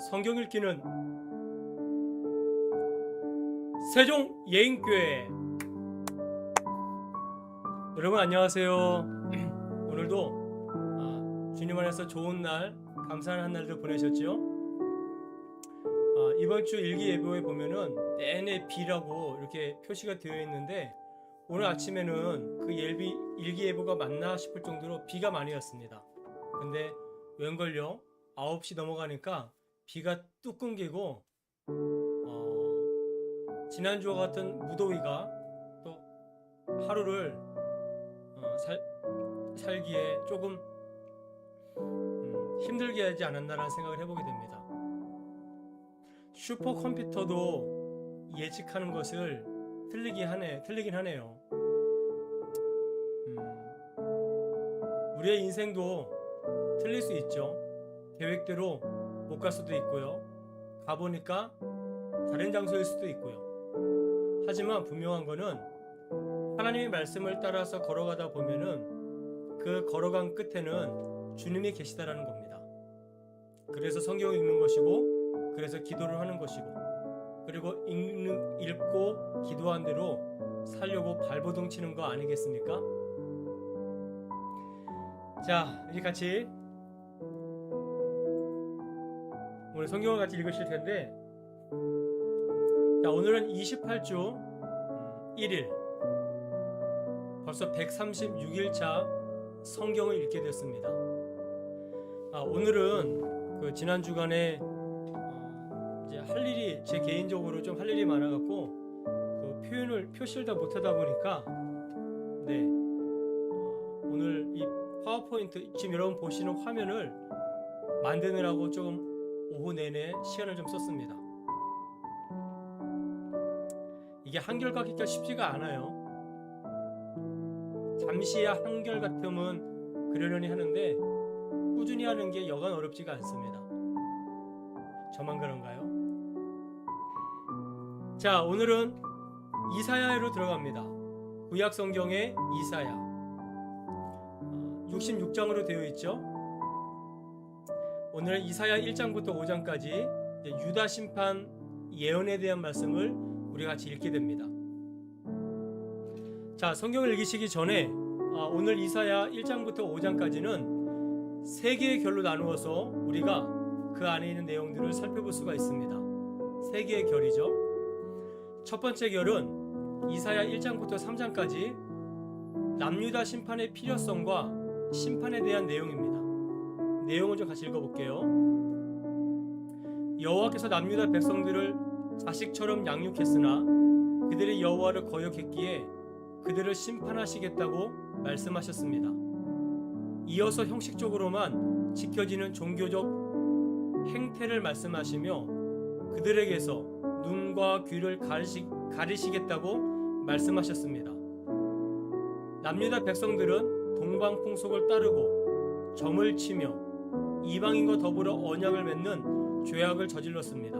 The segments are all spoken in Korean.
성경 읽기는 세종 예인교회 여러분 안녕하세요. 오늘도 아, 주님 안에서 좋은 날, 감사한 한 날들 보내셨죠? 아, 이번 주 일기 예보에 보면은 내내 비라고 이렇게 표시가 되어 있는데 오늘 아침에는 그 일기, 일기 예보가 맞나 싶을 정도로 비가 많이 왔습니다. 근데 웬걸요? 9시 넘어가니까 비가 뚝 끊기고 어, 지난주와 같은 무더위가 또 하루를 어, 살, 살기에 조금 음, 힘들게 하지 않았나라는 생각을 해보게 됩니다. 슈퍼컴퓨터도 예측하는 것을 틀리긴 하네, 틀리긴 하네요. 음, 우리의 인생도 틀릴 수 있죠. 계획대로 못 갈 수도 있고요. 가보니까 다른 장소일 수도 있고요. 하지만 분명한 거는 하나님의 말씀을 따라서 걸어가다 보면은 그 걸어간 끝에는 주님이 계시다라는 겁니다. 그래서 성경 읽는 것이고, 그래서 기도를 하는 것이고, 그리고 읽는, 읽고 기도한 대로 살려고 발버둥 치는 거 아니겠습니까? 자, 이제 같이 오늘 성경을 같이 읽으실 텐데, 자, 오늘은 28주 1일, 벌써 136일차 성경을 읽게 됐습니다. 아, 오늘은 그 지난 주간에 어, 이제 할 일이 제 개인적으로 좀 할 일이 많아갖고 그 표현을 표시를 다 못하다 보니까 네. 어, 오늘 이 파워포인트 지금 여러분 보시는 화면을 만드느라고 조금 오후 내내 시간을 좀 썼습니다. 이게 한결같기가 쉽지가 않아요. 잠시야 한결같음은 그러려니 하는데 꾸준히 하는 게 여간 어렵지가 않습니다. 저만 그런가요? 자, 오늘은 이사야로 들어갑니다. 구약 성경의 이사야. 66장으로 되어 있죠. 오늘 이사야 1장부터 5장까지 유다 심판 예언에 대한 말씀을 우리 같이 읽게 됩니다. 자, 성경을 읽으시기 전에 아, 오늘 이사야 1장부터 5장까지는 세 개의 결로 나누어서 우리가 그 안에 있는 내용들을 살펴볼 수가 있습니다. 세 개의 결이죠. 첫 번째 결은 이사야 1장부터 3장까지 남유다 심판의 필요성과 심판에 대한 내용입니다. 내용을 좀 같이 읽어볼게요. 여호와께서 남유다 백성들을 자식처럼 양육했으나 그들이 여호와를 거역했기에 그들을 심판하시겠다고 말씀하셨습니다. 이어서 형식적으로만 지켜지는 종교적 행태를 말씀하시며 그들에게서 눈과 귀를 가리시, 가리시겠다고 말씀하셨습니다. 남유다 백성들은 동방 풍속을 따르고 점을 치며 이방인과 더불어 언약을 맺는 죄악을 저질렀습니다.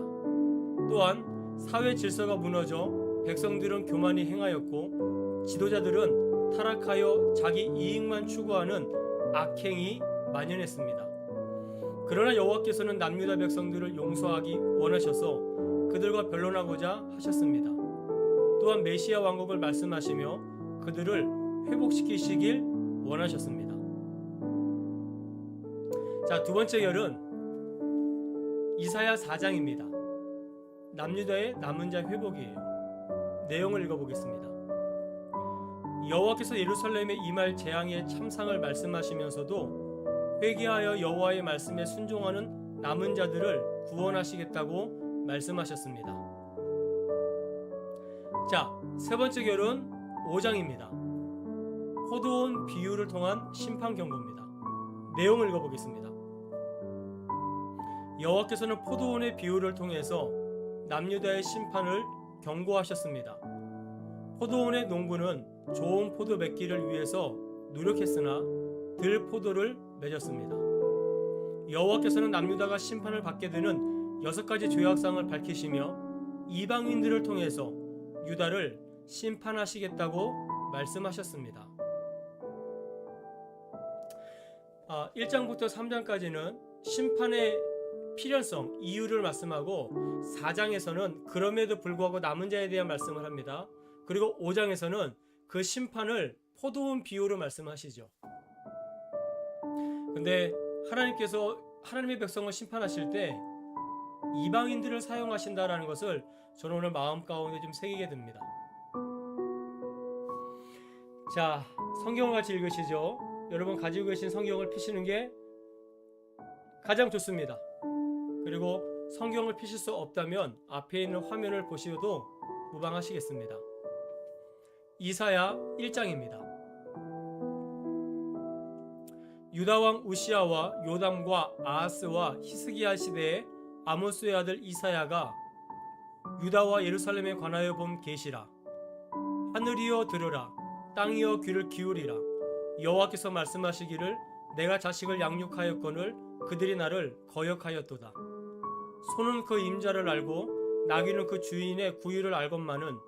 또한 사회 질서가 무너져 백성들은 교만이 행하였고 지도자들은 타락하여 자기 이익만 추구하는 악행이 만연했습니다. 그러나 여호와께서는 남유다 백성들을 용서하기 원하셔서 그들과 변론하고자 하셨습니다. 또한 메시아 왕국을 말씀하시며 그들을 회복시키시길 원하셨습니다. 자, 두 번째 결은 이사야 4장입니다. 남유다의 남은 자 회복이에요. 내용을 읽어보겠습니다. 여호와께서 예루살렘에 임할 재앙의 참상을 말씀하시면서도 회개하여 여호와의 말씀에 순종하는 남은 자들을 구원하시겠다고 말씀하셨습니다. 자, 세 번째 결은 5장입니다. 포도원 비유를 통한 심판 경고입니다. 내용을 읽어보겠습니다. 여호와께서는 포도원의 비유를 통해서 남유다의 심판을 경고하셨습니다. 포도원의 농부는 좋은 포도 맺기를 위해서 노력했으나 들 포도를 맺었습니다. 여호와께서는 남유다가 심판을 받게 되는 여섯 가지 죄악상을 밝히시며 이방인들을 통해서 유다를 심판하시겠다고 말씀하셨습니다. 아, 1장부터 3장까지는 심판의 필연성, 이유를 말씀하고 4장에서는 그럼에도 불구하고 남은 자에 대한 말씀을 합니다. 그리고 5장에서는 그 심판을 포도원 비유로 말씀하시죠. 근데 하나님께서 하나님의 백성을 심판하실 때 이방인들을 사용하신다라는 것을 저는 오늘 마음 가운데 좀 새기게 됩니다. 자, 성경을 같이 읽으시죠. 여러분 가지고 계신 성경을 피시는 게 가장 좋습니다. 그리고 성경을 피실 수 없다면 앞에 있는 화면을 보시어도 무방하시겠습니다. 이사야 1장입니다. 유다 왕 우시아와 요담과 아하스와 히스기야 시대에 아모스의 아들 이사야가 유다와 예루살렘에 관하여 본 계시라 하늘이여 들으라 땅이여 귀를 기울이라 여호와께서 말씀하시기를 내가 자식을 양육하였거늘 그들이 나를 거역하였도다 소는 그 임자를 알고 나귀는 그 주인의 구유를 알건만은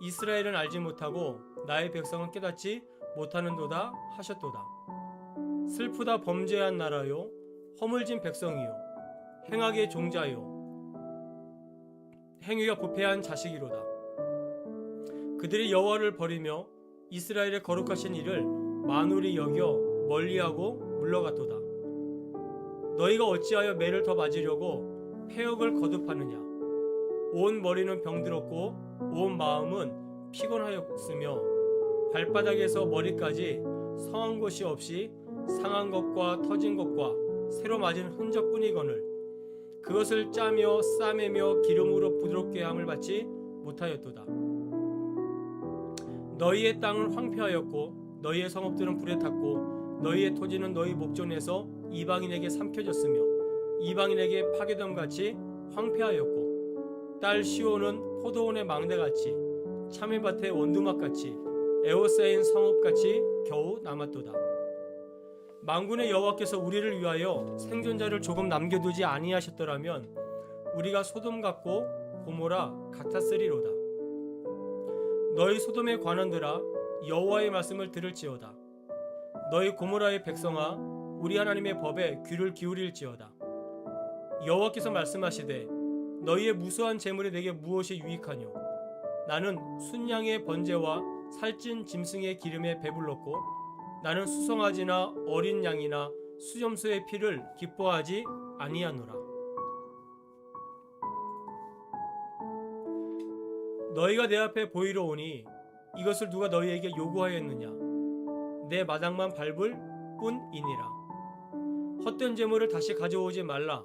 이스라엘은 알지 못하고 나의 백성은 깨닫지 못하는도다 하셨도다. 슬프다 범죄한 나라요 허물진 백성이요 행악의 종자요 행위가 부패한 자식이로다. 그들이 여호와를 버리며 이스라엘의 거룩하신 일을 만울이 여겨 멀리하고 물러갔도다. 너희가 어찌하여 매를 더 맞으려고 폐역을 거듭하느냐 온 머리는 병들었고 온 마음은 피곤하였으며 발바닥에서 머리까지 성한 곳이 없이 상한 것과 터진 것과 새로 맞은 흔적뿐이거늘 그것을 짜며 싸매며 기름으로 부드럽게 함을 받지 못하였도다. 너희의 땅은 황폐하였고 너희의 성읍들은 불에 탔고 너희의 토지는 너희 목전에서 이방인에게 삼켜졌으며 이방인에게 파괴됨 같이 황폐하였고 딸 시온은 포도원의 망대같이 참외밭의 원두막같이 에워싸인 성읍같이 겨우 남았도다. 망군의 여호와께서 우리를 위하여 생존자를 조금 남겨두지 아니하셨더라면 우리가 소돔 같고 고모라 같았으리로다. 너희 소돔의 관원들아 여호와의 말씀을 들을지어다. 너희 고모라의 백성아 우리 하나님의 법에 귀를 기울일지어다. 여호와께서 말씀하시되 너희의 무수한 재물이 내게 무엇이 유익하뇨? 나는 순양의 번제와 살찐 짐승의 기름에 배불렀고 나는 수송아지나 어린 양이나 수염소의 피를 기뻐하지 아니하노라. 너희가 내 앞에 보이러 오니 이것을 누가 너희에게 요구하였느냐? 내 마당만 밟을 뿐이니라. 헛된 재물을 다시 가져오지 말라.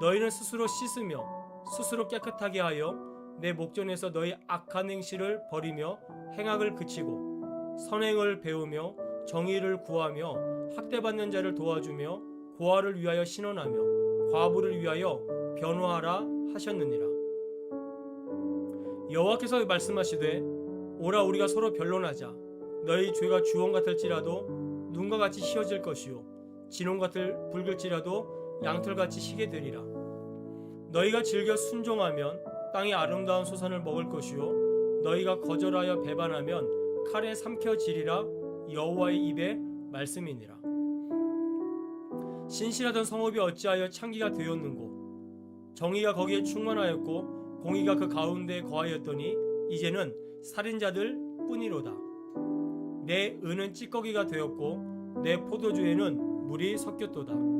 너희는 스스로 씻으며 스스로 깨끗하게 하여 내 목전에서 너희 악한 행실을 버리며 행악을 그치고 선행을 배우며 정의를 구하며 학대받는 자를 도와주며 고아를 위하여 신원하며 과부를 위하여 변호하라 하셨느니라. 여호와께서 말씀하시되 오라 우리가 서로 변론하자 너희 죄가 주홍 같을지라도 눈과 같이 희어질 것이요 진홍 같을 붉을지라도 양털같이 희게 되리라 너희가 즐겨 순종하면 땅의 아름다운 소산을 먹을 것이요 너희가 거절하여 배반하면 칼에 삼켜지리라 여호와의 입에 말씀이니라 신실하던 성읍이 어찌하여 창기가 되었는고 정의가 거기에 충만하였고 공의가 그 가운데에 거하였더니 이제는 살인자들 뿐이로다. 내 은은 찌꺼기가 되었고 내 포도주에는 물이 섞였도다.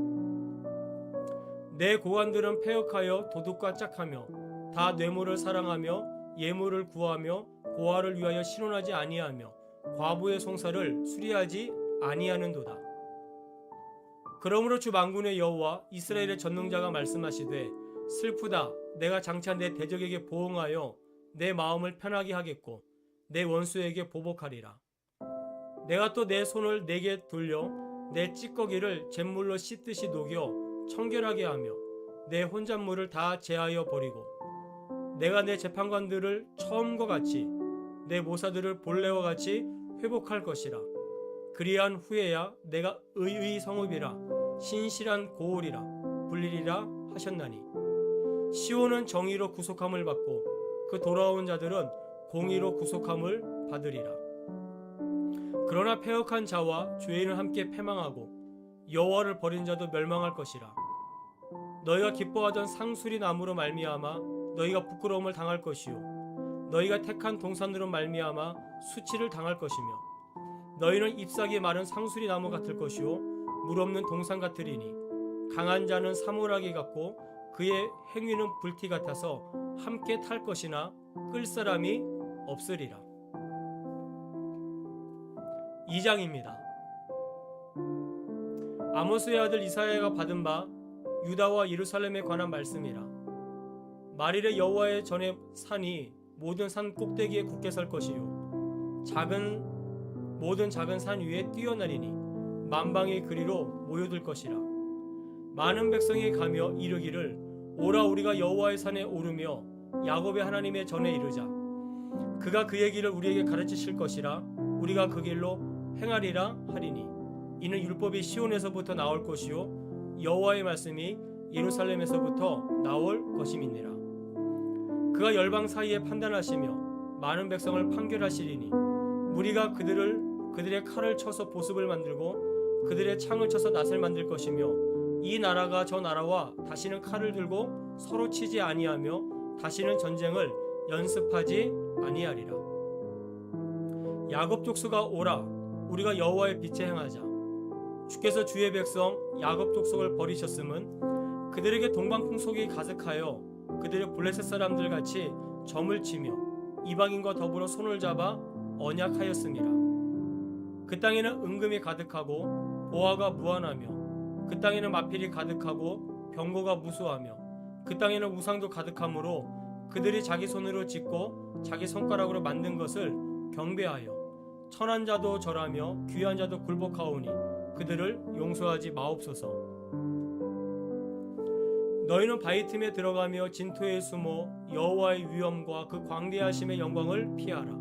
내 고관들은 폐역하여 도둑과 짝하며 다 뇌물을 사랑하며 예물을 구하며 고아를 위하여 신원하지 아니하며 과부의 송사를 수리하지 아니하는도다. 그러므로 주 만군의 여호와 이스라엘의 전능자가 말씀하시되 슬프다 내가 장차 내 대적에게 보응하여 내 마음을 편하게 하겠고 내 원수에게 보복하리라. 내가 또 내 손을 내게 돌려 내 찌꺼기를 잿물로 씻듯이 녹여 청결하게 하며 내 혼잣물을 다 제하여 버리고 내가 내 재판관들을 처음과 같이 내 모사들을 본래와 같이 회복할 것이라. 그리한 후에야 내가 의의 성읍이라 신실한 고을이라 불리리라 하셨나니. 시온은 정의로 구속함을 받고 그 돌아온 자들은 공의로 구속함을 받으리라. 그러나 패역한 자와 죄인은 함께 패망하고 여호와를 버린 자도 멸망할 것이라 너희가 기뻐하던 상수리 나무로 말미암아 너희가 부끄러움을 당할 것이요 너희가 택한 동산으로 말미암아 수치를 당할 것이며 너희는 잎사귀 마른 상수리 나무 같을 것이요 물 없는 동산 같으리니 강한 자는 사물하기 같고 그의 행위는 불티 같아서 함께 탈 것이나 끌 사람이 없으리라. 2장입니다. 아모스의 아들 이사야가 받은 바 유다와 예루살렘에 관한 말씀이라. 말일에 여호와의 전에 산이 모든 산 꼭대기에 굳게 설 것이요 작은 모든 작은 산 위에 뛰어나리니 만방의 그리로 모여들 것이라. 많은 백성이 가며 이르기를 오라 우리가 여호와의 산에 오르며 야곱의 하나님의 전에 이르자. 그가 그의 길을 우리에게 가르치실 것이라 우리가 그 길로 행하리라 하리니 이는 율법이 시온에서부터 나올 것이요 여호와의 말씀이 예루살렘에서부터 나올 것임이니라. 그가 열방 사이에 판단하시며 많은 백성을 판결하시리니 무리가 그들을 그들의 칼을 쳐서 보습을 만들고 그들의 창을 쳐서 낫을 만들 것이며 이 나라가 저 나라와 다시는 칼을 들고 서로 치지 아니하며 다시는 전쟁을 연습하지 아니하리라. 야곱 족속아 오라 우리가 여호와의 빛에 행하자. 주께서 주의 백성 야곱 족속을 버리셨음은 그들에게 동방풍 속이 가득하여 그들의 블레셋 사람들 같이 점을 치며 이방인과 더불어 손을 잡아 언약하였음이라. 그 땅에는 은금이 가득하고 보화가 무한하며 그 땅에는 마필이 가득하고 병거가 무수하며 그 땅에는 우상도 가득하므로 그들이 자기 손으로 짓고 자기 손가락으로 만든 것을 경배하여 천한 자도 절하며 귀한 자도 굴복하오니 그들을 용서하지 마옵소서. 너희는 바위 틈에 들어가며 진토에 숨어 여호와의 위엄과 그 광대하심의 영광을 피하라.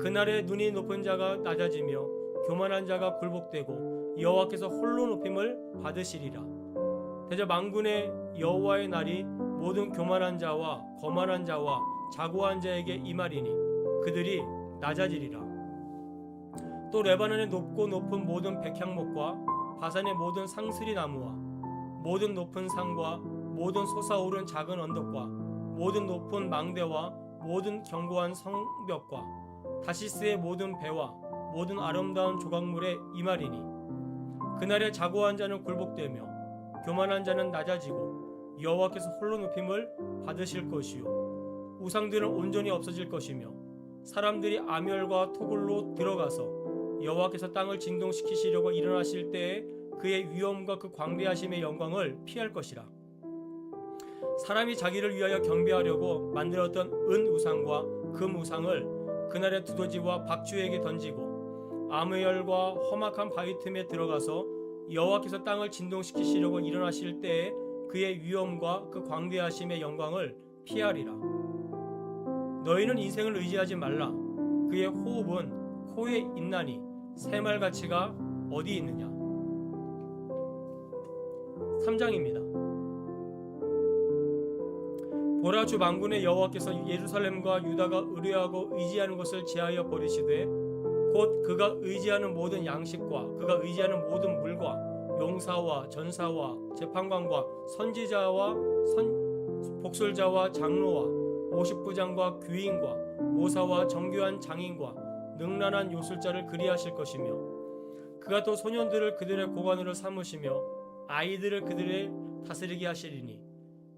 그날에 눈이 높은 자가 낮아지며 교만한 자가 굴복되고 여호와께서 홀로 높임을 받으시리라. 대저 만군의 여호와의 날이 모든 교만한 자와 거만한 자와 자고한 자에게 임하리니 그들이 낮아지리라. 또 레바논의 높고 높은 모든 백향목과 바산의 모든 상스리 나무와 모든 높은 산과 모든 솟아오른 작은 언덕과 모든 높은 망대와 모든 견고한 성벽과 다시스의 모든 배와 모든 아름다운 조각물에 임하리니 그날에 자고한 자는 굴복되며 교만한 자는 낮아지고 여호와께서 홀로 높임을 받으실 것이요. 우상들은 온전히 없어질 것이며 사람들이 아멸과 토굴로 들어가서 여호와께서 땅을 진동시키시려고 일어나실 때에 그의 위엄과 그 광대하심의 영광을 피할 것이라. 사람이 자기를 위하여 경배하려고 만들었던 은 우상과 금 우상을 그날의 두더지와 박쥐에게 던지고 아무열과 험악한 바위 틈에 들어가서 여호와께서 땅을 진동시키시려고 일어나실 때에 그의 위엄과 그 광대하심의 영광을 피하리라. 너희는 인생을 의지하지 말라. 그의 호흡은 코에 있나니 새말 가치가 어디 있느냐? 3장입니다. 보라 주 만군의 여호와께서 예루살렘과 유다가 의뢰하고 의지하는 것을 제하여 버리시되 곧 그가 의지하는 모든 양식과 그가 의지하는 모든 물과 용사와 전사와 재판관과 선지자와 선, 복술자와 장로와 오십부장과 귀인과 모사와 정교한 장인과 능란한 요술자를 그리하실 것이며 그가 또 소년들을 그들의 고관으로 삼으시며 아이들을 그들의 다스리게 하시리니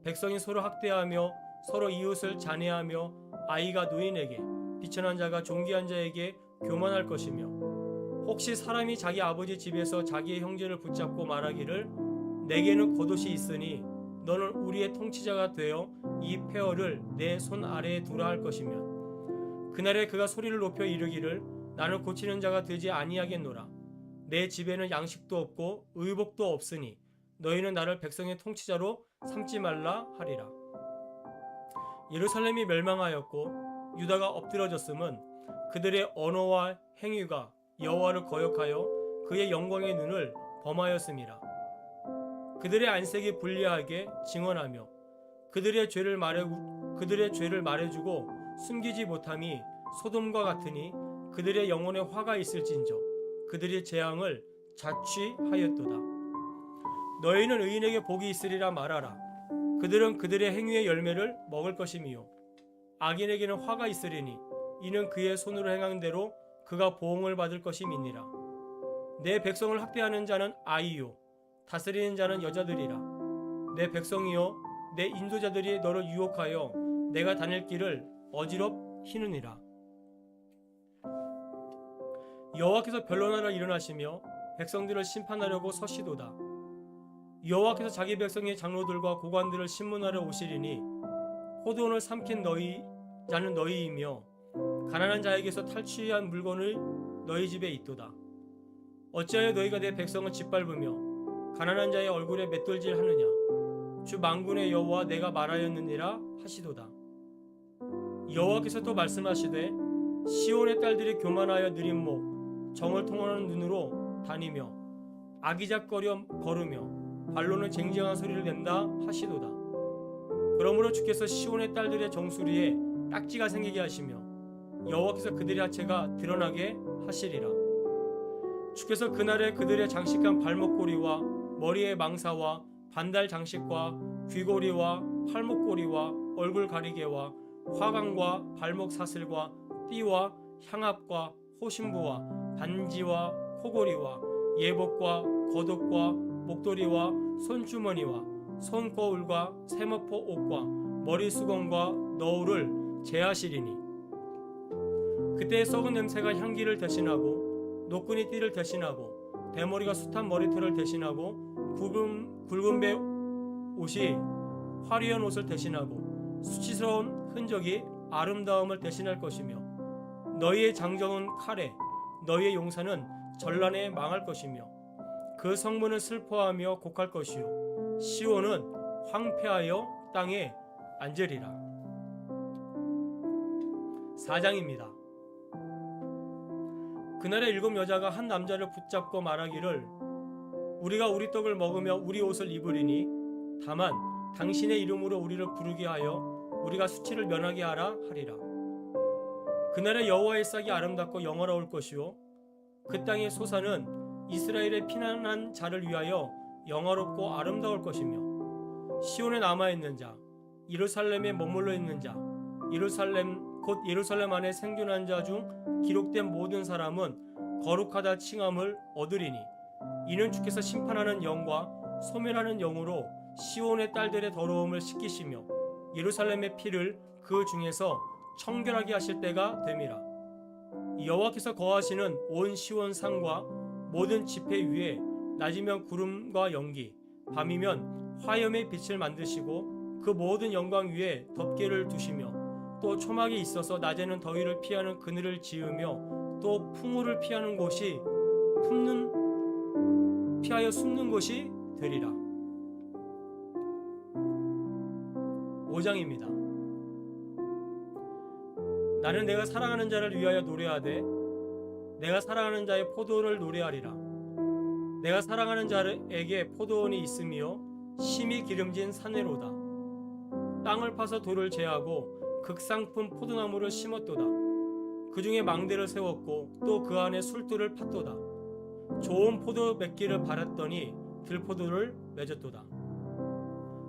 백성이 서로 학대하며 서로 이웃을 잔해하며 아이가 노인에게 비천한 자가 존귀한 자에게 교만할 것이며 혹시 사람이 자기 아버지 집에서 자기의 형제를 붙잡고 말하기를 내게는 겉옷이 있으니 너는 우리의 통치자가 되어 이 폐허를 내 손 아래에 두라 할 것이면 그날에 그가 소리를 높여 이르기를 나는 고치는 자가 되지 아니하겠노라 내 집에는 양식도 없고 의복도 없으니 너희는 나를 백성의 통치자로 삼지 말라 하리라. 예루살렘이 멸망하였고 유다가 엎드러졌음은 그들의 언어와 행위가 여호와를 거역하여 그의 영광의 눈을 범하였음이라. 그들의 안색이 불리하게 증언하며 그들의 죄를 말해 그들의 죄를 말해주고 숨기지 못함이 소돔과 같으니 그들의 영혼에 화가 있을진저 그들의 재앙을 자취하였도다. 너희는 의인에게 복이 있으리라 말하라. 그들은 그들의 행위의 열매를 먹을 것이미요. 악인에게는 화가 있으리니 이는 그의 손으로 행한 대로 그가 보응을 받을 것임이니라. 내 백성을 학대하는 자는 아이요 다스리는 자는 여자들이라. 내 백성이요 내 인도자들이 너를 유혹하여 내가 다닐 길을 어지럽히느니라. 여호와께서 변론하러 일어나시며 백성들을 심판하려고 서시도다. 여호와께서 자기 백성의 장로들과 고관들을 신문하러 오시리니 포도원을 삼킨 너희 자는 너희이며 가난한 자에게서 탈취한 물건을 너희 집에 있도다. 어찌하여 너희가 내 백성을 짓밟으며 가난한 자의 얼굴에 맷돌질 하느냐? 주 만군의 여호와 내가 말하였느니라 하시도다. 여호와께서 또 말씀하시되 시온의 딸들이 교만하여 느린 목 정을 통하는 눈으로 다니며 아기작거려 걸으며 발로는 쟁쟁한 소리를 낸다 하시도다. 그러므로 주께서 시온의 딸들의 정수리에 딱지가 생기게 하시며 여호와께서 그들의 하체가 드러나게 하시리라. 주께서 그날에 그들의 장식한 발목고리와 머리의 망사와 반달 장식과 귀고리와 팔목고리와 얼굴 가리개와 화관과 발목 사슬과 띠와 향압과 호신부와 반지와 코고리와 예복과 겉옷과 목도리와 손주머니와 손거울과 세머포 옷과 머리수건과 너울을 제하시리니 그때 썩은 냄새가 향기를 대신하고 노끈이 띠를 대신하고 대머리가 숱한 머리털을 대신하고 굵은, 굵은 배 옷이 화려한 옷을 대신하고 수치스러운 흔적이 아름다움을 대신할 것이며 너희의 장정은 칼에 너희의 용사는 전란에 망할 것이며 그 성문은 슬퍼하며 곡할 것이요 시온은 황폐하여 땅에 앉으리라. 4장입니다. 그날에 일곱 여자가 한 남자를 붙잡고 말하기를 우리가 우리 떡을 먹으며 우리 옷을 입으리니 다만 당신의 이름으로 우리를 부르게 하여 우리가 수치를 면하게 하라 하리라. 그날에 여호와의 싹이 아름답고 영화로울 것이요. 그 땅의 소사는 이스라엘의 피난한 자를 위하여 영화롭고 아름다울 것이며 시온에 남아 있는 자 예루살렘에 머물러 있는 자 예루살렘 곧 예루살렘 안에 생존한 자 중 기록된 모든 사람은 거룩하다 칭함을 얻으리니 이는 주께서 심판하는 영과 소멸하는 영으로 시온의 딸들의 더러움을 씻기시며 예루살렘의 피를 그 중에서 청결하게 하실 때가 됨이라 여호와께서 거하시는 온 시온 산과 모든 지폐 위에 낮이면 구름과 연기 밤이면 화염의 빛을 만드시고 그 모든 영광 위에 덮개를 두시며 또 초막에 있어서 낮에는 더위를 피하는 그늘을 지으며 또 풍우를 피하는 곳이 품는 피하여 숨는 곳이 되리라. 5장입니다. 나는 내가 사랑하는 자를 위하여 노래하되 내가 사랑하는 자의 포도원을 노래하리라. 내가 사랑하는 자에게 포도원이 있으며 심히 기름진 산회로다. 땅을 파서 돌을 제하고 극상품 포도나무를 심었도다. 그 중에 망대를 세웠고 또 그 안에 술두를 팠도다. 좋은 포도 맺기를 바랐더니 들포도를 맺었도다.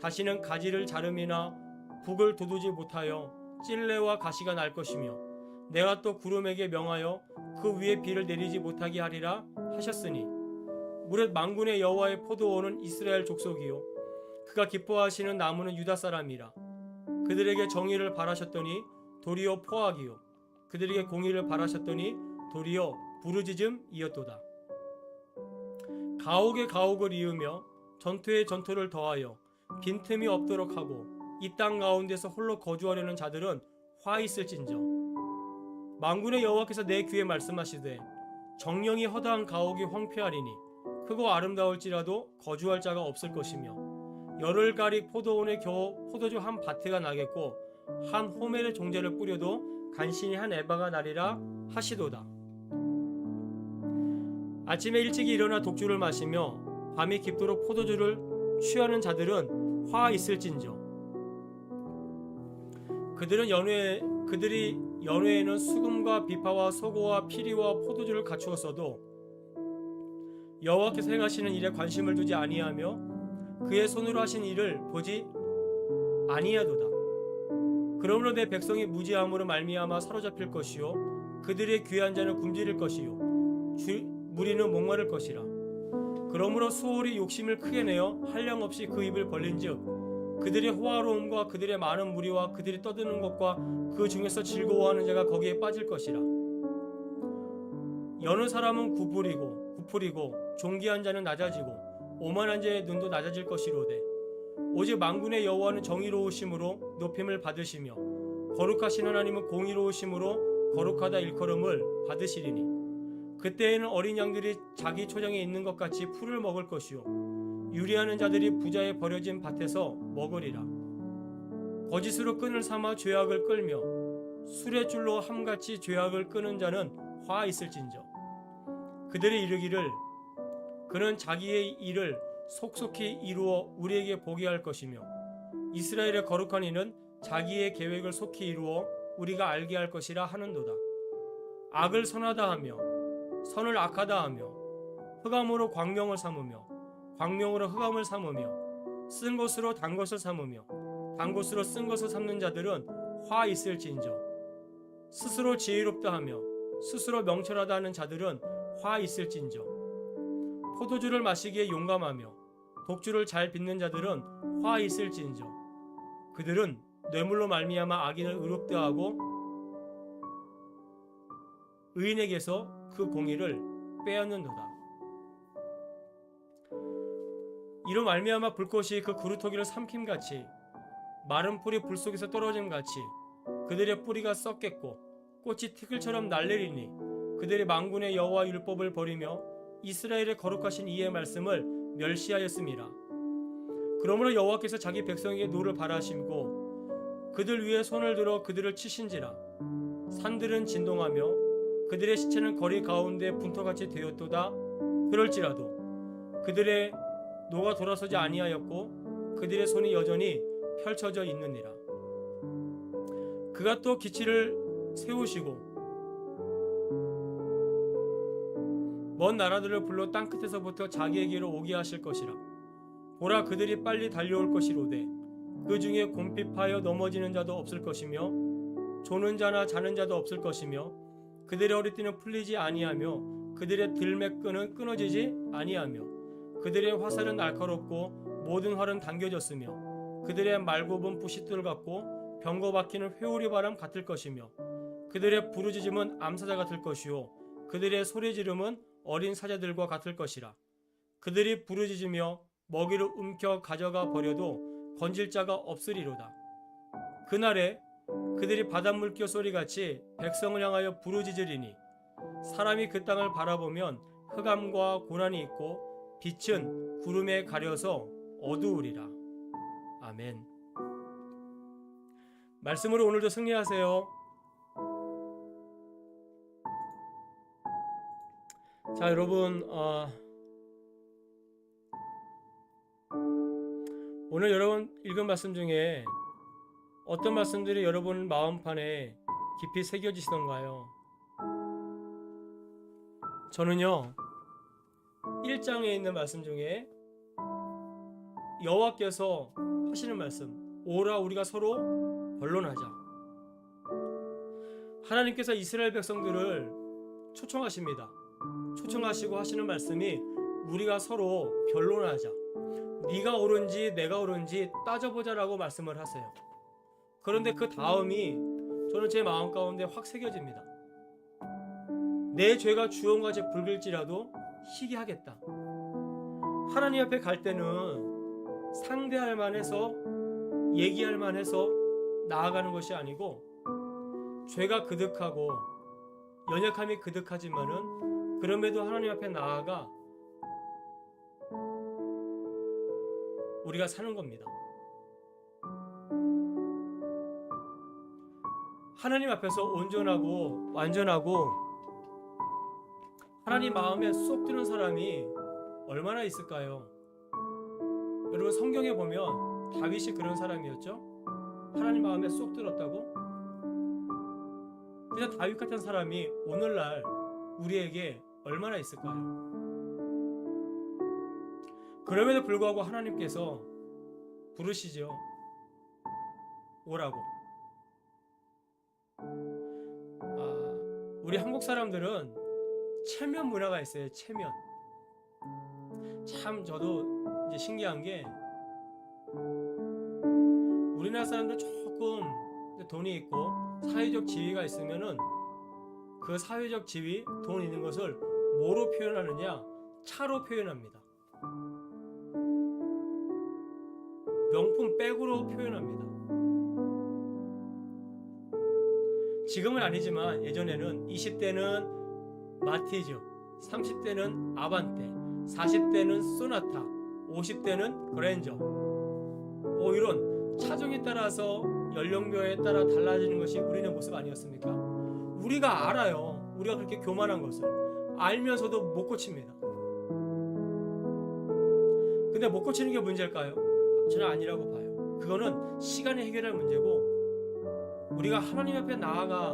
다시는 가지를 자름이나 북을 돋우지 못하여 찔레와 가시가 날 것이며 내가 또 구름에게 명하여 그 위에 비를 내리지 못하게 하리라 하셨으니 무릇 망군의 여호와의 포도원은 이스라엘 족속이요 그가 기뻐하시는 나무는 유다 사람이라 그들에게 정의를 바라셨더니 도리어 포악이요 그들에게 공의를 바라셨더니 도리어 부르짖음이었도다. 가옥에 가옥을 이으며 전투에 전투를 더하여 빈틈이 없도록 하고 이 땅 가운데서 홀로 거주하려는 자들은 화 있을진저. 망군의 여호와께서 내 귀에 말씀하시되 정령이 허다한 가옥이 황폐하리니 크고 아름다울지라도 거주할 자가 없을 것이며 열흘 가리 포도원에 겨우 포도주 한 밭에가 나겠고 한 호멜의 종자를 뿌려도 간신히 한 에바가 나리라 하시도다. 아침에 일찍이 일어나 독주를 마시며 밤이 깊도록 포도주를 취하는 자들은 화 있을진저 그들은 연회 그들이 연회에는 수금과 비파와 소고와 피리와 포도주를 갖추었어도 여호와께서 행하시는 일에 관심을 두지 아니하며 그의 손으로 하신 일을 보지 아니하도다. 그러므로 내 백성이 무지함으로 말미암아 사로잡힐 것이요 그들의 귀한 자는 굶주릴 것이요 주, 무리는 목마를 것이라. 그러므로 수월이 욕심을 크게 내어 한량없이 그 입을 벌린즉 그들의 호화로움과 그들의 많은 무리와 그들이 떠드는 것과 그 중에서 즐거워하는 자가 거기에 빠질 것이라. 여느 사람은 구부리고 부풀이고 존귀한 자는 낮아지고 오만한 자의 눈도 낮아질 것이로되 오직 만군의 여호와는 정의로우심으로 높임을 받으시며 거룩하신 하나님은 공의로우심으로 거룩하다 일컬음을 받으시리니 그때에는 어린 양들이 자기 초장에 있는 것 같이 풀을 먹을 것이요. 유리하는 자들이 부자의 버려진 밭에서 먹으리라. 거짓으로 끈을 삼아 죄악을 끌며 술의 줄로 함같이 죄악을 끄는 자는 화 있을진저. 그들이 이르기를 그는 자기의 일을 속속히 이루어 우리에게 보게 할 것이며 이스라엘의 거룩한 이는 자기의 계획을 속히 이루어 우리가 알게 할 것이라 하는도다. 악을 선하다 하며 선을 악하다 하며 흑암으로 광명을 삼으며 광명으로 흑암을 삼으며 쓴 것으로 단 것을 삼으며 단 것으로 쓴 것을 삼는 자들은 화 있을진저 스스로 지혜롭다 하며 스스로 명철하다 하는 자들은 화 있을진저 포도주를 마시기에 용감하며 독주를 잘 빚는 자들은 화 있을진저 그들은 뇌물로 말미암아 악인을 의롭다 하고 의인에게서 그 공의를 빼앗는도다. 이로 말미암아 불꽃이 그 그루터기를 삼킴같이 마른 풀이 불 속에서 떨어짐같이 그들의 뿌리가 썩겠고 꽃이 티끌처럼 날리리니 그들의 망군의 여호와 율법을 버리며 이스라엘의 거룩하신 이의 말씀을 멸시하였음이라. 그러므로 여호와께서 자기 백성에게 노를 바라심고 그들 위에 손을 들어 그들을 치신지라 산들은 진동하며 그들의 시체는 거리 가운데 분토같이 되었도다. 그럴지라도 그들의 노가 돌아서지 아니하였고 그들의 손이 여전히 펼쳐져 있느니라. 그가 또 기치를 세우시고 먼 나라들을 불러 땅 끝에서부터 자기에게로 오게 하실 것이라. 보라 그들이 빨리 달려올 것이로되 그 중에 곰핍하여 넘어지는 자도 없을 것이며 조는 자나 자는 자도 없을 것이며 그들의 허리띠는 풀리지 아니하며 그들의 들매끈은 끊어지지 아니하며 그들의 화살은 날카롭고 모든 활은 당겨졌으며 그들의 말굽은 부싯돌 같고 병거 박히는 회오리 바람 같을 것이며 그들의 부르짖음은 암사자 같을 것이요 그들의 소리 지름은 어린 사자들과 같을 것이라. 그들이 부르짖으며 먹이를 움켜 가져가 버려도 건질 자가 없으리로다. 그날에 그들이 바닷물결 소리같이 백성을 향하여 부르짖으리니 사람이 그 땅을 바라보면 흑암과 고난이 있고 빛은 구름에 가려서 어두우리라. 아멘. 말씀으로 오늘도 승리하세요. 자 여러분 어, 오늘 여러분 읽은 말씀 중에 어떤 말씀들이 여러분 마음판에 깊이 새겨지시던가요? 저는요 1장에 있는 말씀 중에 여호와께서 하시는 말씀 오라 우리가 서로 변론하자 하나님께서 이스라엘 백성들을 초청하십니다 초청하시고 하시는 말씀이 우리가 서로 변론하자. 네가 옳은지 내가 옳은지 따져보자라고 말씀을 하세요. 그런데 그 다음이 저는 제 마음 가운데 확 새겨집니다. 내 죄가 주홍같이 붉을지라도 희게 하겠다. 하나님 앞에 갈 때는 상대할 만해서 얘기할 만해서 나아가는 것이 아니고 죄가 그득하고 연약함이 그득하지만은 그럼에도 하나님 앞에 나아가 우리가 사는 겁니다. 하나님 앞에서 온전하고 완전하고 하나님 마음에 쏙 드는 사람이 얼마나 있을까요? 여러분 성경에 보면 다윗이 그런 사람이었죠? 하나님 마음에 쏙 들었다고? 그냥 다윗 같은 사람이 오늘날 우리에게 얼마나 있을까요? 그럼에도 불구하고 하나님께서 부르시죠. 오라고. 아, 우리 한국 사람들은 체면 문화가 있어요. 체면. 참 저도 이제 신기한 게 우리나라 사람들 조금 돈이 있고 사회적 지위가 있으면은 그 사회적 지위, 돈 있는 것을 뭐로 표현하느냐? 차로 표현합니다. 명품 백으로 표현합니다. 지금은 아니지만 예전에는 20대는 마티즈, 30대는 아반떼, 40대는 소나타, 50대는 그랜저. 뭐 이런 차종에 따라서 연령별에 따라 달라지는 것이 우리의 모습 아니었습니까? 우리가 알아요. 우리가 그렇게 교만한 것을 알면서도 못 고칩니다. 근데 못 고치는 게 문제일까요? 저는 아니라고 봐요. 그거는 시간이 해결할 문제고 우리가 하나님 앞에 나아가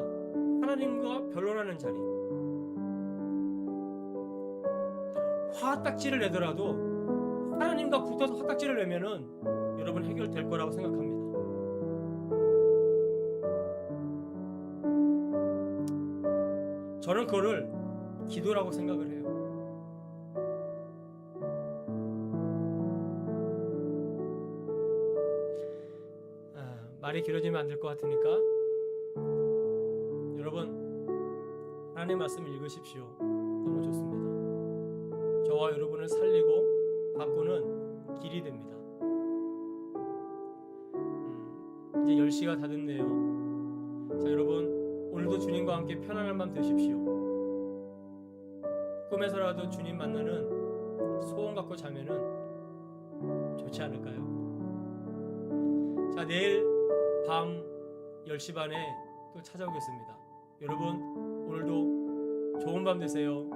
하나님과 변론하는 자리. 화딱지를 내더라도 하나님과 붙어서 화딱지를 내면은 여러분 해결될 거라고 생각합니다. 저는 그거를 기도라고 생각을 해요. 아, 말이 길어지면 안 될 것 같으니까 하나님 말씀 읽으십시오. 너무 좋습니다. 저와 여러분을 살리고 바꾸는 길이 됩니다. 음, 이제 10시가 다 됐네요. 자, 여러분 오늘도 주님과 함께 편안한 밤 되십시오. 꿈에서라도 주님 만나는 소원 갖고 자면은 좋지 않을까요? 자, 내일 밤 10시 반에 또 찾아오겠습니다. 여러분, 오늘도 좋은 밤 되세요.